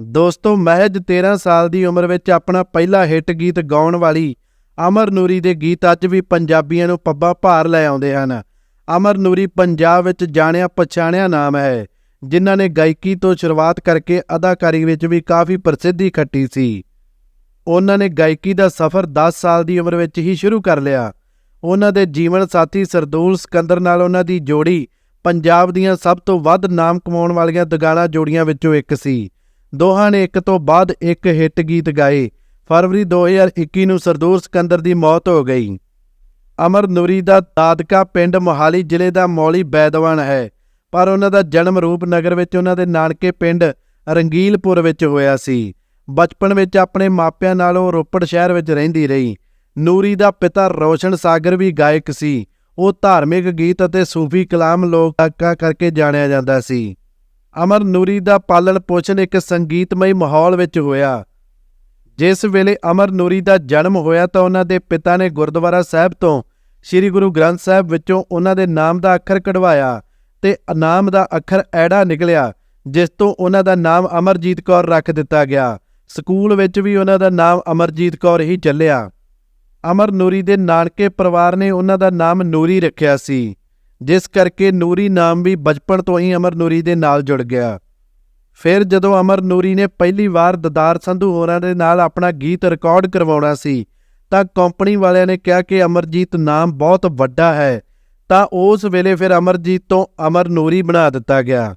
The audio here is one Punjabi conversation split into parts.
ਦੋਸਤੋ, ਮਹਿਜ 13 ਸਾਲ ਦੀ ਉਮਰ ਵਿੱਚ ਆਪਣਾ ਪਹਿਲਾ ਹਿੱਟ ਗੀਤ ਗਾਉਣ ਵਾਲੀ ਅਮਰ ਨੂਰੀ ਦੇ ਗੀਤ ਅੱਜ ਵੀ ਪੰਜਾਬੀਆਂ ਨੂੰ ਪੱਬਾਂ ਭਾਰ ਲੈ ਆਉਂਦੇ ਹਨ। ਅਮਰ ਨੂਰੀ ਪੰਜਾਬ ਵਿੱਚ ਜਾਣਿਆ ਪਛਾਣਿਆ ਨਾਮ ਹੈ, ਜਿਨ੍ਹਾਂ ਨੇ ਗਾਇਕੀ ਤੋਂ ਸ਼ੁਰੂਆਤ ਕਰਕੇ ਅਦਾਕਾਰੀ ਵਿੱਚ ਵੀ ਕਾਫੀ ਪ੍ਰਸਿੱਧੀ ਖੱਟੀ ਸੀ। ਉਹਨਾਂ ਨੇ ਗਾਇਕੀ ਦਾ ਸਫ਼ਰ 10 ਸਾਲ ਦੀ ਉਮਰ ਵਿੱਚ ਹੀ ਸ਼ੁਰੂ ਕਰ ਲਿਆ। ਉਹਨਾਂ ਦੇ ਜੀਵਨ ਸਾਥੀ ਸਰਦੂਲ ਸਿਕੰਦਰ ਨਾਲ ਉਹਨਾਂ ਦੀ ਜੋੜੀ ਪੰਜਾਬ ਦੀਆਂ ਸਭ ਤੋਂ ਵੱਧ ਨਾਮ ਕਮਾਉਣ ਵਾਲੀਆਂ ਦੁਗਾਣਾ ਜੋੜੀਆਂ ਵਿੱਚੋਂ ਇੱਕ ਸੀ। ਦੋਹਾਂ ਨੇ ਇੱਕ ਤੋਂ ਬਾਅਦ ਇੱਕ ਹਿੱਟ ਗੀਤ ਗਾਏ। ਫਰਵਰੀ 2021 ਨੂੰ ਸਰਦੂਰ ਸਿਕੰਦਰ ਦੀ ਮੌਤ ਹੋ ਗਈ। ਅਮਰ ਨੂਰੀ ਦਾ ਦਾਦਕਾ ਪਿੰਡ ਮੋਹਾਲੀ ਜ਼ਿਲ੍ਹੇ ਦਾ ਮੌਲੀ ਬੈਦਵਾਨ ਹੈ, ਪਰ ਉਹਨਾਂ ਦਾ ਜਨਮ ਰੂਪਨਗਰ ਵਿੱਚ ਉਹਨਾਂ ਦੇ ਨਾਨਕੇ ਪਿੰਡ ਰੰਗੀਲਪੁਰ ਵਿੱਚ ਹੋਇਆ ਸੀ। ਬਚਪਨ ਵਿੱਚ ਆਪਣੇ ਮਾਪਿਆਂ ਨਾਲ ਉਹ ਰੋਪੜ ਸ਼ਹਿਰ ਵਿੱਚ ਰਹਿੰਦੀ ਰਹੀ। ਨੂਰੀ ਦਾ ਪਿਤਾ ਰੋਸ਼ਨ ਸਾਗਰ ਵੀ ਗਾਇਕ ਸੀ। ਉਹ ਧਾਰਮਿਕ ਗੀਤ ਅਤੇ ਸੂਫੀ ਕਲਾਮ ਲੋਕ ਗਾਇਕਾ ਕਰਕੇ ਜਾਣਿਆ ਜਾਂਦਾ ਸੀ। ਅਮਰ ਨੂਰੀ ਦਾ ਪਾਲਣ ਪੋਸ਼ਣ ਇੱਕ ਸੰਗੀਤਮਈ ਮਾਹੌਲ ਵਿੱਚ ਹੋਇਆ। ਜਿਸ ਵੇਲੇ ਅਮਰ ਨੂਰੀ ਦਾ ਜਨਮ ਹੋਇਆ ਤਾਂ ਉਹਨਾਂ ਦੇ ਪਿਤਾ ਨੇ ਗੁਰਦੁਆਰਾ ਸਾਹਿਬ ਤੋਂ ਸ੍ਰੀ ਗੁਰੂ ਗ੍ਰੰਥ ਸਾਹਿਬ ਵਿੱਚੋਂ ਉਹਨਾਂ ਦੇ ਨਾਮ ਦਾ ਅੱਖਰ ਕਢਵਾਇਆ ਤੇ ਨਾਮ ਦਾ ਅੱਖਰ ਐੜਾ ਨਿਕਲਿਆ, ਜਿਸ ਤੋਂ ਉਹਨਾਂ ਦਾ ਨਾਮ ਅਮਰਜੀਤ ਕੌਰ ਰੱਖ ਦਿੱਤਾ ਗਿਆ। ਸਕੂਲ ਵਿੱਚ ਵੀ ਉਹਨਾਂ ਦਾ ਨਾਮ ਅਮਰਜੀਤ ਕੌਰ ਹੀ ਚੱਲਿਆ। ਅਮਰ ਨੂਰੀ ਦੇ ਨਾਨਕੇ ਪਰਿਵਾਰ ਨੇ ਉਹਨਾਂ ਦਾ ਨਾਮ ਨੂਰੀ ਰੱਖਿਆ ਸੀ। ਜਿਸ ਕਰਕੇ ਨੂਰੀ ਨਾਮ ਵੀ ਬਚਪਨ ਤੋਂ ਹੀ ਅਮਰ ਨੂਰੀ ਦੇ ਨਾਲ ਜੁੜ ਗਿਆ। ਫਿਰ ਜਦੋਂ ਅਮਰ ਨੂਰੀ ਨੇ ਪਹਿਲੀ ਵਾਰ ਦਦਾਰ ਸੰਧੂ ਹੋਰਾਂ ਦੇ ਨਾਲ ਆਪਣਾ ਗੀਤ ਰਿਕਾਰਡ ਕਰਵਾਉਣਾ ਸੀ, ਤਾਂ ਕੰਪਨੀ ਵਾਲਿਆਂ ਨੇ ਕਿਹਾ ਕਿ ਅਮਰਜੀਤ ਨਾਮ ਬਹੁਤ ਵੱਡਾ ਹੈ, ਤਾਂ ਉਸ ਵੇਲੇ ਫਿਰ ਅਮਰਜੀਤ ਤੋਂ ਅਮਰ ਨੂਰੀ ਬਣਾ ਦਿੱਤਾ ਗਿਆ।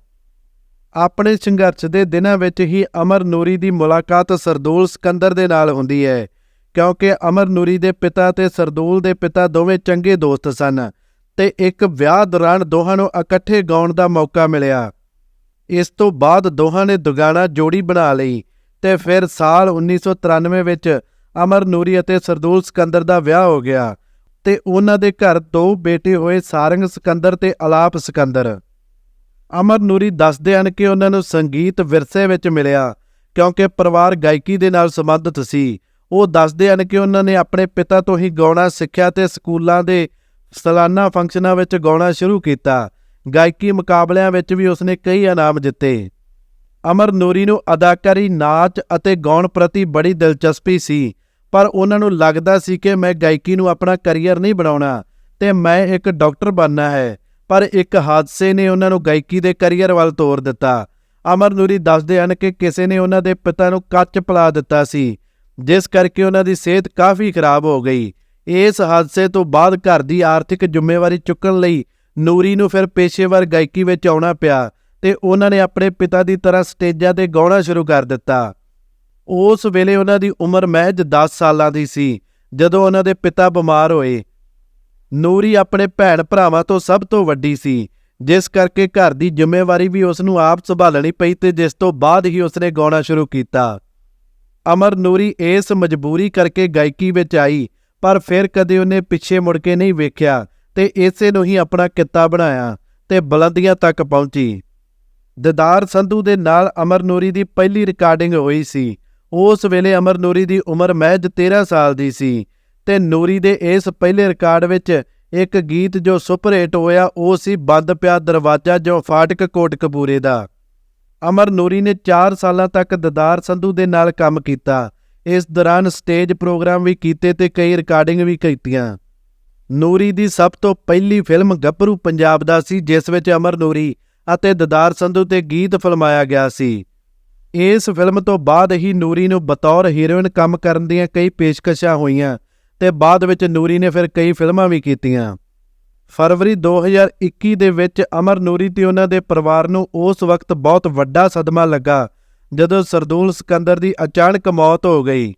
ਆਪਣੇ ਸੰਘਰਸ਼ ਦੇ ਦਿਨਾਂ ਵਿੱਚ ਹੀ ਅਮਰ ਨੂਰੀ ਦੀ ਮੁਲਾਕਾਤ ਸਰਦੂਲ ਸਿਕੰਦਰ ਦੇ ਨਾਲ ਹੁੰਦੀ ਹੈ, ਕਿਉਂਕਿ ਅਮਰ ਨੂਰੀ ਦੇ ਪਿਤਾ ਤੇ ਸਰਦੂਲ ਦੇ ਪਿਤਾ ਦੋਵੇਂ ਚੰਗੇ ਦੋਸਤ ਸਨ। ਤੇ ਇੱਕ ਵਿਆਹ ਦੌਰਾਨ ਦੋਹਾਂ ਨੂੰ ਇਕੱਠੇ ਗਾਉਣ ਦਾ ਮੌਕਾ ਮਿਲਿਆ। ਇਸ ਤੋਂ ਬਾਅਦ ਦੋਹਾਂ ਨੇ ਦੁਗਾਣਾ ਜੋੜੀ ਬਣਾ ਲਈ ਤੇ ਫਿਰ ਸਾਲ 1993 ਵਿੱਚ ਅਮਰ ਨੂਰੀ ਅਤੇ ਸਰਦੂਲ ਸਿਕੰਦਰ ਦਾ ਵਿਆਹ ਹੋ ਗਿਆ ਤੇ ਉਹਨਾਂ ਦੇ ਘਰ ਦੋ ਬੇਟੇ ਹੋਏ ਸਾਰੰਗ ਸਿਕੰਦਰ ਤੇ ਅਲਾਪ ਸਿਕੰਦਰ। ਅਮਰ ਨੂਰੀ ਦੱਸਦੇ ਹਨ ਕਿ ਉਹਨਾਂ ਨੂੰ ਸੰਗੀਤ ਵਿਰਸੇ ਵਿੱਚ ਮਿਲਿਆ ਕਿਉਂਕਿ ਪਰਿਵਾਰ ਗਾਇਕੀ ਦੇ ਨਾਲ ਸੰਬੰਧਿਤ ਸੀ। ਉਹ ਦੱਸਦੇ ਹਨ ਕਿ ਉਹਨਾਂ ਨੇ ਆਪਣੇ ਪਿਤਾ ਤੋਂ ਹੀ ਗਾਉਣਾ ਸਿੱਖਿਆ ਤੇ ਸਕੂਲਾਂ ਦੇ ਸਾਲਾਨਾ ਫੰਕਸ਼ਨਾਂ ਵਿੱਚ ਗਾਉਣਾ ਸ਼ੁਰੂ ਕੀਤਾ। ਗਾਇਕੀ ਮੁਕਾਬਲਿਆਂ ਵਿੱਚ ਵੀ ਉਸਨੇ ਕਈ ਇਨਾਮ ਜਿੱਤੇ। ਅਮਰ ਨੂਰੀ ਨੂੰ ਅਦਾਕਾਰੀ, ਨਾਚ ਅਤੇ ਗਾਉਣ ਪ੍ਰਤੀ ਬੜੀ ਦਿਲਚਸਪੀ ਸੀ, ਪਰ ਉਹਨਾਂ ਨੂੰ ਲੱਗਦਾ ਸੀ ਕਿ ਮੈਂ ਗਾਇਕੀ ਨੂੰ ਆਪਣਾ ਕੈਰੀਅਰ ਨਹੀਂ ਬਣਾਉਣਾ ਤੇ ਮੈਂ ਇੱਕ ਡਾਕਟਰ ਬਣਨਾ ਹੈ, ਪਰ ਇੱਕ ਹਾਦਸੇ ਨੇ ਉਹਨਾਂ ਨੂੰ ਗਾਇਕੀ ਦੇ ਕੈਰੀਅਰ ਵੱਲ ਤੋਰ ਦਿੱਤਾ। ਅਮਰ ਨੂਰੀ ਦੱਸਦੇ ਹਨ ਕਿ ਕਿਸੇ ਨੇ ਉਹਨਾਂ ਦੇ ਪਿਤਾ ਨੂੰ ਕੱਚ ਪਲਾ ਦਿੱਤਾ ਸੀ, ਜਿਸ ਕਰਕੇ ਉਹਨਾਂ ਦੀ ਸਿਹਤ ਕਾਫੀ ਖਰਾਬ ਹੋ ਗਈ। ਇਸ ਹਾਦਸੇ ਤੋਂ ਬਾਅਦ ਘਰ ਦੀ ਆਰਥਿਕ ਜ਼ਿੰਮੇਵਾਰੀ ਚੁੱਕਣ ਲਈ ਨੂਰੀ ਨੂੰ ਫਿਰ ਪੇਸ਼ੇਵਰ ਗਾਇਕੀ ਵਿੱਚ ਆਉਣਾ ਪਿਆ ਤੇ ਉਹਨਾਂ ਨੇ ਆਪਣੇ ਪਿਤਾ ਦੀ ਤਰ੍ਹਾਂ ਸਟੇਜਾਂ ਤੇ ਗਾਉਣਾ ਸ਼ੁਰੂ ਕਰ ਦਿੱਤਾ। ਉਸ ਵੇਲੇ ਉਹਨਾਂ ਦੀ ਉਮਰ ਮਹਿਜ 10 ਸਾਲਾਂ ਦੀ ਸੀ, ਜਦੋਂ ਉਹਨਾਂ ਦੇ ਪਿਤਾ ਬਿਮਾਰ ਹੋਏ। ਨੂਰੀ ਆਪਣੇ ਭੈਣ ਭਰਾਵਾਂ ਤੋਂ ਸਭ ਤੋਂ ਵੱਡੀ ਸੀ, ਜਿਸ ਕਰਕੇ ਘਰ ਦੀ ਜ਼ਿੰਮੇਵਾਰੀ ਵੀ ਉਸ ਨੂੰ ਆਪ ਸੰਭਾਲਣੀ ਪਈ ਤੇ ਜਿਸ ਤੋਂ ਬਾਅਦ ਹੀ ਉਸਨੇ ਗਾਉਣਾ ਸ਼ੁਰੂ ਕੀਤਾ। ਅਮਰ ਨੂਰੀ ਇਸ ਮਜਬੂਰੀ ਕਰਕੇ ਗਾਇਕੀ ਵਿੱਚ ਆਈ ਪਰ ਫਿਰ ਕਦੇ ਉਹਨੇ ਪਿੱਛੇ ਮੁੜ ਕੇ ਨਹੀਂ ਵੇਖਿਆ ਤੇ ਇਸੇ ਨੂੰ ਹੀ ਆਪਣਾ ਕਿੱਤਾ ਬਣਾਇਆ ਤੇ ਬੁਲੰਦੀਆਂ ਤੱਕ ਪਹੁੰਚੀ। ਦਦਾਰ ਸੰਧੂ ਦੇ ਨਾਲ ਅਮਰ ਨੂਰੀ ਦੀ ਪਹਿਲੀ ਰਿਕਾਰਡਿੰਗ ਹੋਈ ਸੀ। ਉਸ ਵੇਲੇ ਅਮਰ ਨੂਰੀ ਦੀ ਉਮਰ ਮਹਿਜ 13 ਸਾਲ ਦੀ ਸੀ ਤੇ ਨੂਰੀ ਦੇ ਇਸ ਪਹਿਲੇ ਰਿਕਾਰਡ ਵਿੱਚ ਇੱਕ ਗੀਤ ਜੋ ਸੁਪਰ ਹਿੱਟ ਹੋਇਆ ਉਹ ਸੀ ਬੰਦ ਪਿਆ ਦਰਵਾਜ਼ਾ ਜੋ ਫਾਟਕ ਕੋਟ ਕੋਟਕਪੂਰੇ ਦਾ। ਅਮਰ ਨੂਰੀ ਨੇ 4 ਸਾਲਾਂ ਤੱਕ ਦਦਾਰ ਸੰਧੂ ਦੇ ਨਾਲ ਕੰਮ ਕੀਤਾ ਇਸ ਦੌਰਾਨ ਸਟੇਜ ਪ੍ਰੋਗਰਾਮ ਵੀ ਕੀਤੇ ਤੇ ਕਈ ਰਿਕਾਰਡਿੰਗ ਵੀ ਕੀਤੀਆਂ। ਨੂਰੀ ਦੀ ਸਭ ਤੋਂ ਪਹਿਲੀ ਫਿਲਮ ਗੱਭਰੂ ਪੰਜਾਬ ਦਾ ਸੀ, ਜਿਸ ਵਿੱਚ ਅਮਰ ਨੂਰੀ ਅਤੇ ਦਦਾਰ ਸੰਧੂ ਤੇ ਗੀਤ ਫਿਲਮਾਇਆ ਗਿਆ ਸੀ। ਇਸ ਫਿਲਮ ਤੋਂ ਬਾਅਦ ਹੀ ਨੂਰੀ ਨੂੰ ਬਤੌਰ ਹੀਰੋਇਨ ਕੰਮ ਕਰਨ ਦੀਆਂ ਕਈ ਪੇਸ਼ਕਸ਼ਾਂ ਹੋਈਆਂ ਤੇ ਬਾਅਦ ਵਿੱਚ ਨੂਰੀ ਨੇ ਫਿਰ ਕਈ ਫਿਲਮਾਂ ਵੀ ਕੀਤੀਆਂ। ਫਰਵਰੀ 2021 ਦੇ ਵਿੱਚ ਅਮਰ ਨੂਰੀ ਤੇ ਉਹਨਾਂ ਦੇ ਪਰਿਵਾਰ ਨੂੰ ਉਸ ਵਕਤ ਬਹੁਤ ਵੱਡਾ ਸਦਮਾ ਲੱਗਾ ਜਦੋਂ ਸਰਦੂਲ ਸਿਕੰਦਰ ਦੀ ਅਚਾਨਕ ਮੌਤ ਹੋ ਗਈ।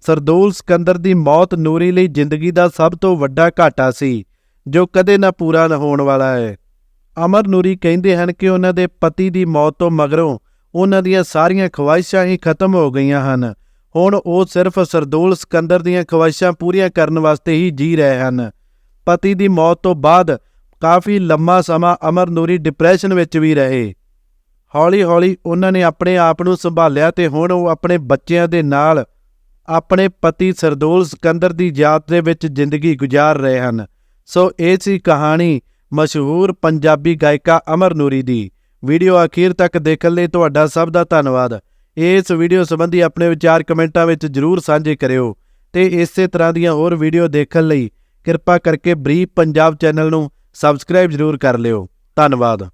ਸਰਦੂਲ ਸਿਕੰਦਰ ਦੀ ਮੌਤ ਨੂਰੀ ਲਈ ਜ਼ਿੰਦਗੀ ਦਾ ਸਭ ਤੋਂ ਵੱਡਾ ਘਾਟਾ ਸੀ, ਜੋ ਕਦੇ ਨਾ ਪੂਰਾ ਨਾ ਹੋਣ ਵਾਲਾ ਹੈ। ਅਮਰ ਨੂਰੀ ਕਹਿੰਦੇ ਹਨ ਕਿ ਉਹਨਾਂ ਦੇ ਪਤੀ ਦੀ ਮੌਤ ਤੋਂ ਮਗਰੋਂ ਉਹਨਾਂ ਦੀਆਂ ਸਾਰੀਆਂ ਖਵਾਹਿਸ਼ਾਂ ਹੀ ਖਤਮ ਹੋ ਗਈਆਂ ਹਨ। ਹੁਣ ਉਹ ਸਿਰਫ ਸਰਦੂਲ ਸਿਕੰਦਰ ਦੀਆਂ ਖਵਾਹਿਸ਼ਾਂ ਪੂਰੀਆਂ ਕਰਨ ਵਾਸਤੇ ਹੀ ਜੀ ਰਹੇ ਹਨ। ਪਤੀ ਦੀ ਮੌਤ ਤੋਂ ਬਾਅਦ ਕਾਫੀ ਲੰਮਾ ਸਮਾਂ ਅਮਰ ਨੂਰੀ ਡਿਪਰੈਸ਼ਨ ਵਿੱਚ ਵੀ ਰਹੇ। ਹੌਲੀ-ਹੌਲੀ ਉਹਨਾਂ ਨੇ ਆਪਣੇ ਆਪ ਨੂੰ ਸੰਭਾਲਿਆ ਤੇ ਹੁਣ ਉਹ ਆਪਣੇ ਬੱਚਿਆਂ ਦੇ ਨਾਲ ਆਪਣੇ ਪਤੀ ਸਰਦੂਲ ਸਿਕੰਦਰ ਦੀ ਯਾਦ ਦੇ ਵਿੱਚ ਜ਼ਿੰਦਗੀ ਗੁਜ਼ਾਰ ਰਹੇ ਹਨ। ਸੋ ਇਹ ਸੀ ਕਹਾਣੀ ਮਸ਼ਹੂਰ ਪੰਜਾਬੀ ਗਾਇਕਾ ਅਮਰ ਨੂਰੀ ਦੀ। ਵੀਡੀਓ ਅਖੀਰ ਤੱਕ ਦੇਖਣ ਲਈ ਤੁਹਾਡਾ ਸਭ ਦਾ ਧੰਨਵਾਦ। ਇਸ ਵੀਡੀਓ ਸੰਬੰਧੀ ਆਪਣੇ ਵਿਚਾਰ ਕਮੈਂਟਾਂ ਵਿੱਚ ਜਰੂਰ ਸਾਂਝੇ ਕਰਿਓ ਤੇ ਇਸੇ ਤਰ੍ਹਾਂ ਦੀਆਂ ਹੋਰ ਵੀਡੀਓ ਦੇਖਣ ਲਈ ਕਿਰਪਾ ਕਰਕੇ ਬਰੀਫ ਪੰਜਾਬ ਚੈਨਲ ਨੂੰ ਸਬਸਕ੍ਰਾਈਬ ਜਰੂਰ ਕਰ ਲਿਓ। ਧੰਨਵਾਦ।